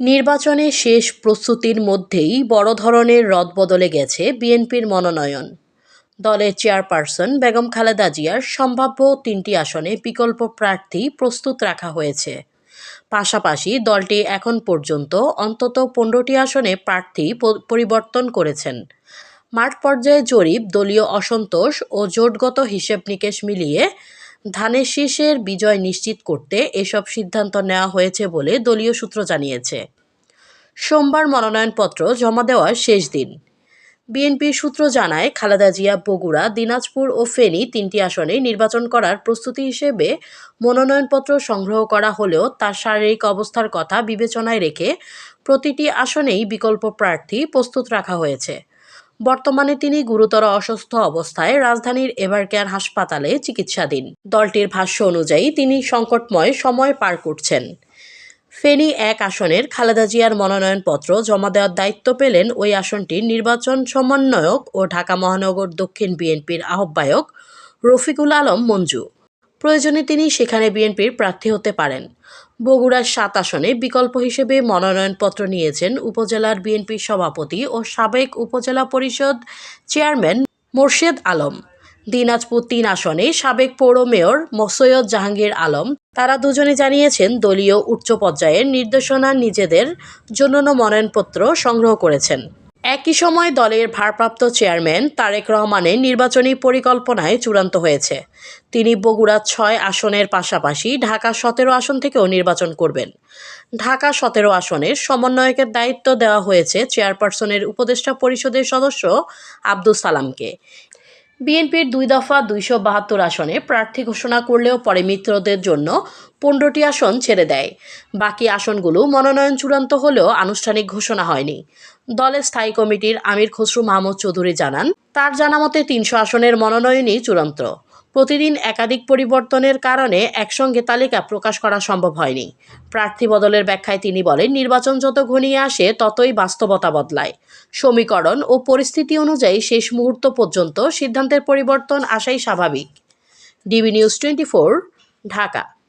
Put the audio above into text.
নির্বাচনে শেষ প্রস্তুতির মধ্যেই বড় ধরনের রদবদলে গেছে বিএনপির মনোনয়ন। দলের চেয়ারপারসন বেগম খালেদা জিয়ার সম্ভাব্য তিনটি আসনে বিকল্প প্রার্থী প্রস্তুত রাখা হয়েছে। পাশাপাশি দলটি এখন পর্যন্ত অন্তত পনেরোটি আসনে প্রার্থী পরিবর্তন করেছেন। মাঠ পর্যায়ে জরিপ দলীয় অসন্তোষ ও জোটগত হিসেব নিকেশ মিলিয়ে ধানের শীষের বিজয় নিশ্চিত করতে এসব সিদ্ধান্ত নেওয়া হয়েছে বলে দলীয় সূত্র জানিয়েছে। সোমবার মনোনয়নপত্র জমা দেওয়ার শেষ দিন। বিএনপির সূত্র জানায়, খালেদা জিয়া বগুড়া, দিনাজপুর ও ফেনী তিনটি আসনে নির্বাচন করার প্রস্তুতি হিসেবে মনোনয়নপত্র সংগ্রহ করা হলেও তার শারীরিক অবস্থার কথা বিবেচনায় রেখে প্রতিটি আসনেই বিকল্প প্রার্থী প্রস্তুত রাখা হয়েছে। বর্তমানে তিনি গুরুতর অসুস্থ অবস্থায় রাজধানীর এভারকেয়ার হাসপাতালে চিকিৎসাধীন। দলটির ভাষ্য অনুযায়ী তিনি সংকটময় সময় পার করছেন। ফেনী এক আসনের খালেদা জিয়ার মনোনয়নপত্র জমা দেওয়ার দায়িত্ব পেলেন ওই আসনটির নির্বাচন সমন্বয়ক ও ঢাকা মহানগর দক্ষিণ বিএনপির আহ্বায়ক রফিকুল আলম মঞ্জু। প্রয়োজনে তিনি সেখানে বিএনপির প্রার্থী হতে পারেন। বগুড়ার সাত আসনে বিকল্প হিসেবে মনোনয়নপত্র নিয়েছেন উপজেলার বিএনপির সভাপতি ও সাবেক উপজেলা পরিষদ চেয়ারম্যান মোর্শেদ আলম। দিনাজপুর তিন আসনে সাবেক পৌর মেয়র সৈয়দ জাহাঙ্গীর আলম। তারা দুজনে জানিয়েছেন, দলীয় উচ্চ পর্যায়ের নির্দেশনা নিজেদের জন্য মনোনয়নপত্র সংগ্রহ করেছেন। একই সময় দলের ভারপ্রাপ্ত চেয়ারম্যান তারেক রহমানের নির্বাচনী পরিকল্পনায় চূড়ান্ত হয়েছে। তিনি বগুড়া ছয় আসনের পাশাপাশি ঢাকা সতেরো আসন থেকেও নির্বাচন করবেন। ঢাকা সতেরো আসনের সমন্বয়কের দায়িত্ব দেওয়া হয়েছে চেয়ারপারসনের উপদেষ্টা পরিষদের সদস্য আব্দুল সালামকে। বিএনপির দুই দফা দুইশো বাহাত্তর আসনে প্রার্থী ঘোষণা করলেও পরে মিত্রদের জন্য পনেরোটি আসন ছেড়ে দেয়। বাকি আসনগুলো মনোনয়ন চূড়ান্ত হলেও আনুষ্ঠানিক ঘোষণা হয়নি। দলের স্থায়ী কমিটির আমির খসরু মাহমুদ চৌধুরী জানান, তার জানামতে তিনশো আসনের মনোনয়নই চূড়ান্ত। প্রতিদিন একাধিক পরিবর্তনের কারণে একসঙ্গে তালিকা প্রকাশ করা সম্ভব হয়নি। প্রার্থী বদলের ব্যাখ্যায় তিনি বলেন, নির্বাচন যত ঘনিয়ে আসে, ততই বাস্তবতা বদলায়। সমীকরণ ও পরিস্থিতি অনুযায়ী শেষ মুহূর্ত পর্যন্ত সিদ্ধান্তের পরিবর্তন আসাই স্বাভাবিক। DB news twenty Dhaka.